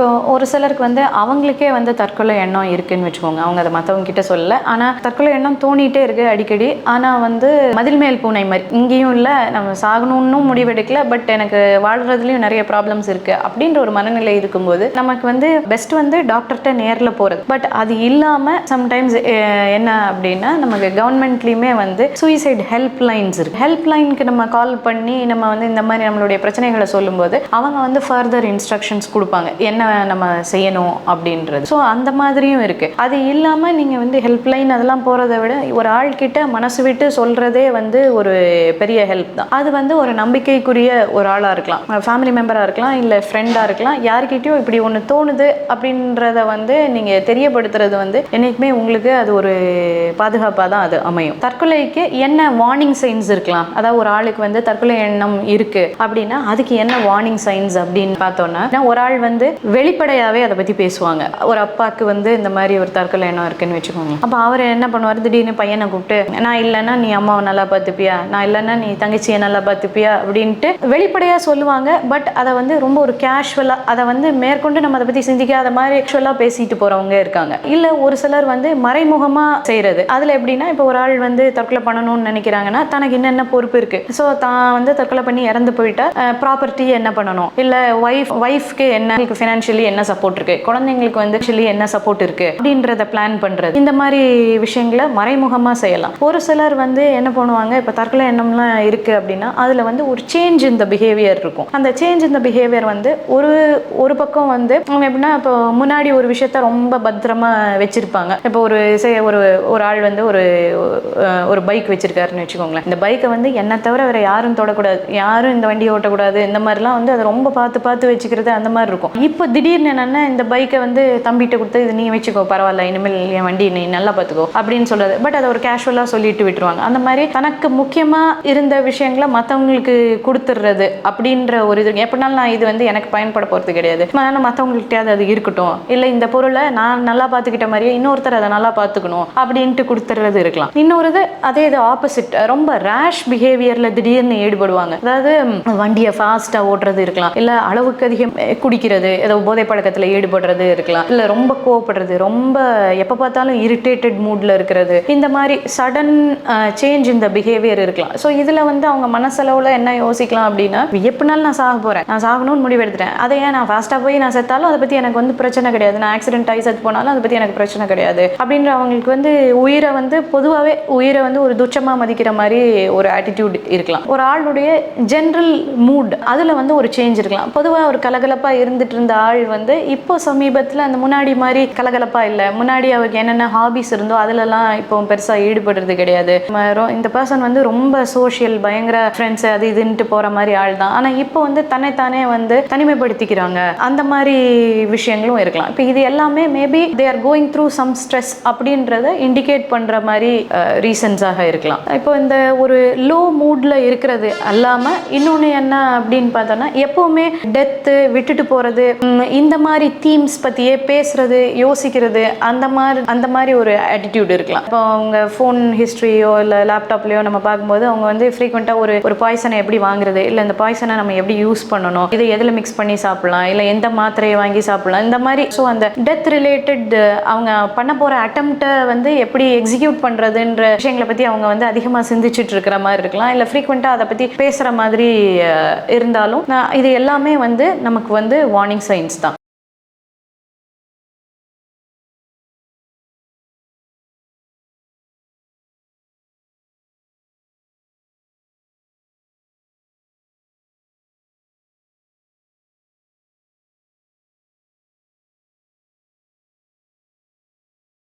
இப்போ ஒரு சிலருக்கு வந்து அவங்களுக்கே வந்து தற்கொலை எண்ணம் இருக்குன்னு வச்சுக்கோங்க. அவங்க அதை மற்றவங்க கிட்ட சொல்லல. ஆனால் தற்கொலை எண்ணம் தோணிட்டே இருக்கு அடிக்கடி. ஆனால் வந்து மதில் மேல் பூனை மாதிரி. இங்கேயும் இல்லை நம்ம சாகணும்னு முடிவெடுக்கல பட் எனக்கு வாழ்றதுலையும் நிறைய ப்ராப்ளம்ஸ் இருக்கு அப்படின்ற ஒரு மனநிலை இருக்கும்போது நமக்கு வந்து பெஸ்ட் வந்து டாக்டர்கிட்ட நேரில் போகிறது பட் அது இல்லாமல் சம்டைம்ஸ் என்ன அப்படின்னா நமக்கு கவர்மெண்ட்லேயுமே வந்து சூசைட் ஹெல்ப் லைன்ஸ் இருக்கு. ஹெல்ப் லைனுக்கு நம்ம கால் பண்ணி நம்ம வந்து இந்த மாதிரி நம்மளுடைய பிரச்சனைகளை சொல்லும்போது அவங்க வந்து ஃபர்தர் இன்ஸ்ட்ரக்ஷன்ஸ் கொடுப்பாங்க. என்ன நம்ம செய்யணும் அப்படின்றது. ஸோ அந்த மாதிரியும் இருக்குது அது இல்லாமல் நீங்கள் வந்து ஹெல்ப்லைன் அதெல்லாம் போகிறத விட ஒரு ஆள்கிட்ட மனசு விட்டு சொல்கிறதே வந்து ஒரு பெரிய ஹெல்ப் தான். அது வந்து ஒரு நம்பிக்கைக்குரிய ஒரு ஆளாக இருக்கலாம். ஃபேமிலி மெம்பராக இருக்கலாம் இல்லை ஃப்ரெண்டாக இருக்கலாம். யார்கிட்டயும் இப்படி ஒன்று தோணுது அப்படின்றத வந்து நீங்கள் தெரியப்படுத்துறது வந்து என்னைக்குமே உங்களுக்கு அது ஒரு பாதுகாப்பாக தான் அது அமையும். தற்கொலைக்கு என்ன வார்னிங் சைன்ஸ் இருக்கலாம். அதாவது ஒரு ஆளுக்கு வந்து தற்கொலை எண்ணம் இருக்குது அப்படின்னா அதுக்கு என்ன வார்னிங் சைன்ஸ் அப்படின்னு பார்த்தோன்னா ஒரு ஆள் வந்து வெளிப்படையாகவே அதை பற்றி பேசுவாங்க. ஒரு அப்பாவுக்கு வந்து இந்த மாதிரி ஒரு தற்கொலை எண்ணம் இருக்குன்னு வச்சுக்கோங்க. அப்போ அவர் என்ன பண்ணுவார்? திடீர்னு பையனை கூப்பிட்டு நான் இல்லைன்னா நீ அம்மாவை நல்லா பார்த்துப்பியா? நான் இல்லைன்னா நீ தங்கச்சியை நல்லா பார்த்துப்பியா? அப்படின்ட்டு வெளிப்படையாக சொல்லுவாங்க. பட் அதை வந்து ரொம்ப ஒரு கேஷுவலாக அதை வந்து மேற்கொண்டு நம்ம அதை பற்றி சிந்திக்காத மாதிரி ஆக்சுவலாக பேசிட்டு போகிறவங்க இருக்காங்க. இல்லை ஒரு சிலர் வந்து மறைமுகமாக செய்கிறது அதில் எப்படின்னா இப்போ ஒரு ஆள் வந்து தற்கொலை பண்ணணும்னு நினைக்கிறாங்கன்னா தனக்கு என்னென்ன பொறுப்பு இருக்குது ஸோ தான் வந்து தற்கொலை பண்ணி இறந்து போயிட்டா ப்ராப்பர்ட்டி என்ன பண்ணணும்? இல்லை ஒய்ஃப் ஒய்ஃப்க்கு என்ன ஃபினான்ஷியலி என்ன சப்போர்ட் இருக்கு? குழந்தைங்களுக்கு வந்து ஆக்சுவலி என்ன சப்போர்ட் இருக்கு? அப்படின்றத பிளான் பண்றது. இந்த மாதிரி விஷயங்களை மறைமுகமாக செய்யலாம். ஒரு சிலர் வந்து என்ன பண்ணுவாங்க இப்போ தற்கொலை எண்ணம்லாம் இருக்கு அப்படின்னா அதில் வந்து ஒரு சேஞ்ச் இந்த பிஹேவியர் இருக்கும். அந்த சேஞ்ச் இந்த பிஹேவியர் வந்து ஒரு ஒரு பக்கம் வந்து அவங்க எப்படின்னா இப்போ முன்னாடி ஒரு விஷயத்த ரொம்ப பத்திரமா வச்சிருப்பாங்க. இப்போ ஒரு சே ஒரு ஒரு ஆள் வந்து ஒரு ஒரு பைக் வச்சிருக்காருன்னு வச்சுக்கோங்களேன். இந்த பைக்கை வந்து என்னை தவிர வேற யாரும் தொடக்கூடாது. யாரும் இந்த வண்டியை ஓட்டக்கூடாது. இந்த மாதிரிலாம் வந்து அதை ரொம்ப பார்த்து பார்த்து வச்சுக்கிறது அந்த மாதிரி இருக்கும். இப்போ திடீர்னு என்னன்னா இந்த பைக்கை வந்து தம்பிகிட்ட கொடுத்து இது நீ வச்சுக்கோ பரவாயில்ல இனிமேல் என் வண்டி நீ நல்லா பார்த்துக்கோ அப்படின்னு சொல்றது. பட் அதை ஒரு கேஷுவலாக சொல்லிட்டு விட்டுருவாங்க. அந்த மாதிரி தனக்கு முக்கியமாக இருந்த விஷயங்களை மற்றவங்களுக்கு கொடுத்துட்றது அப்படின்ற ஒரு இது. எப்படினாலும் நான் இது வந்து எனக்கு பயன்பட போகிறது கிடையாது. அதனால் மற்றவங்கள்கிட்டயாவது அது இருக்கட்டும். இல்லை இந்த பொருளை நான் நல்லா பார்த்துக்கிட்ட மாதிரியே இன்னொருத்தர் அதை நல்லா பார்த்துக்கணும் அப்படின்ட்டு கொடுத்துறது இருக்கலாம். இன்னொரு இது அதே இது ஆப்போசிட் ரொம்ப ரேஷ் பிஹேவியரில் திடீர்னு ஈடுபடுவாங்க. அதாவது வண்டியை ஃபாஸ்ட்டாக ஓட்டுறது இருக்கலாம். இல்லை அளவுக்கு அதிகம் குடிக்கிறது ஏதோ போதை பழக்கத்தில் ஈடுபடுறது இருக்கலாம். இல்லை ரொம்ப கோவப்படுறது ரொம்ப எப்போ பார்த்தாலும் இரிட்டேட்டட் மூடில் இருக்கிறது. இந்த மாதிரி சடன் சேஞ்ச் இந்த பிஹேவியர் இருக்கலாம். ஸோ இதில் வந்து அவங்க மனசளவில் என்ன யோசிக்கலாம் அப்படின்னா எப்படினாலும் நான் சாக போகிறேன் நான் சாகணும்னு முடிவெடுத்துட்டேன் அதை ஏன் நான் ஃபாஸ்ட்டாக போய் நான் செத்தாலும் அதை பற்றி எனக்கு வந்து பிரச்சனை கிடையாது. நான் ஆக்சிடென்ட் ஆகி செத்து போனாலும் அதை பற்றி எனக்கு பிரச்சனை கிடையாது. அப்படின்ற அவங்களுக்கு வந்து உயிரை வந்து பொதுவாகவே உயிரை வந்து ஒரு துச்சமாக மதிக்கிற மாதிரி ஒரு ஆட்டிடியூட் இருக்கலாம். ஒரு ஆளுடைய ஜென்ரல் மூட் அதில் வந்து ஒரு சேஞ்ச் இருக்கலாம். பொதுவாக ஒரு கலகலப்பாக இருந்துட்டு இருந்த ஆள் ஆள் வந்து இப்போ சமீபத்தில் அந்த முன்னாடி மாதிரி கலகலப்பாக இல்லை. முன்னாடி அவருக்கு என்னென்ன ஹாபிஸ் இருந்தோ அதிலலாம் இப்போ பெருசாக ஈடுபடுறது கிடையாது. இந்த பர்சன் வந்து ரொம்ப சோஷியல் பயங்கர ஃப்ரெண்ட்ஸ் அது இதுன்ட்டு போகிற மாதிரி ஆள் தான். ஆனால் இப்போ வந்து தன்னைத்தானே வந்து தனிமைப்படுத்திக்கிறாங்க. அந்த மாதிரி விஷயங்களும் இருக்கலாம். இப்போ இது எல்லாமே maybe they are going through some stress அப்படின்றத இண்டிகேட் பண்ணுற மாதிரி ரீசன்ஸாக இருக்கலாம். இப்போ இந்த ஒரு லோ மூடில் இருக்கிறது அல்லாமல் இன்னொன்று என்ன அப்படின்னு பார்த்தோன்னா எப்போவுமே டெத்து விட்டுட்டு போகிறது இந்த மாதிரி தீம்ஸ் பற்றியே பேசுறது யோசிக்கிறது அந்த மாதிரி அந்த மாதிரி ஒரு ஆட்டிடியூட் இருக்கலாம். இப்போ அவங்க ஃபோன் ஹிஸ்ட்ரியோ இல்லை லேப்டாப்லேயோ நம்ம பார்க்கும்போது அவங்க வந்து ஃப்ரீக்வெண்ட்டாக ஒரு ஒரு பாய்சனை எப்படி வாங்குறது இல்லை இந்த பாய்சனை நம்ம எப்படி யூஸ் பண்ணணும் இதை எதில் மிக்ஸ் பண்ணி சாப்பிடலாம் இல்லை எந்த மாத்திரையை வாங்கி சாப்பிடலாம் இந்த மாதிரி ஸோ அந்த டெத் ரிலேட்டட் அவங்க பண்ண போகிற அட்டம்ப்டை வந்து எப்படி எக்ஸிக்யூட் பண்ணுறதுன்ற விஷயங்களை பற்றி அவங்க வந்து அதிகமாக சிந்திச்சுட்டு இருக்கிற மாதிரி இருக்கலாம் இல்லை ஃப்ரீக்வெண்ட்டாக அதை பற்றி பேசுகிற மாதிரி இருந்தாலும் நான் இது எல்லாமே வந்து நமக்கு வந்து வார்னிங் சைன்ஸ் தான்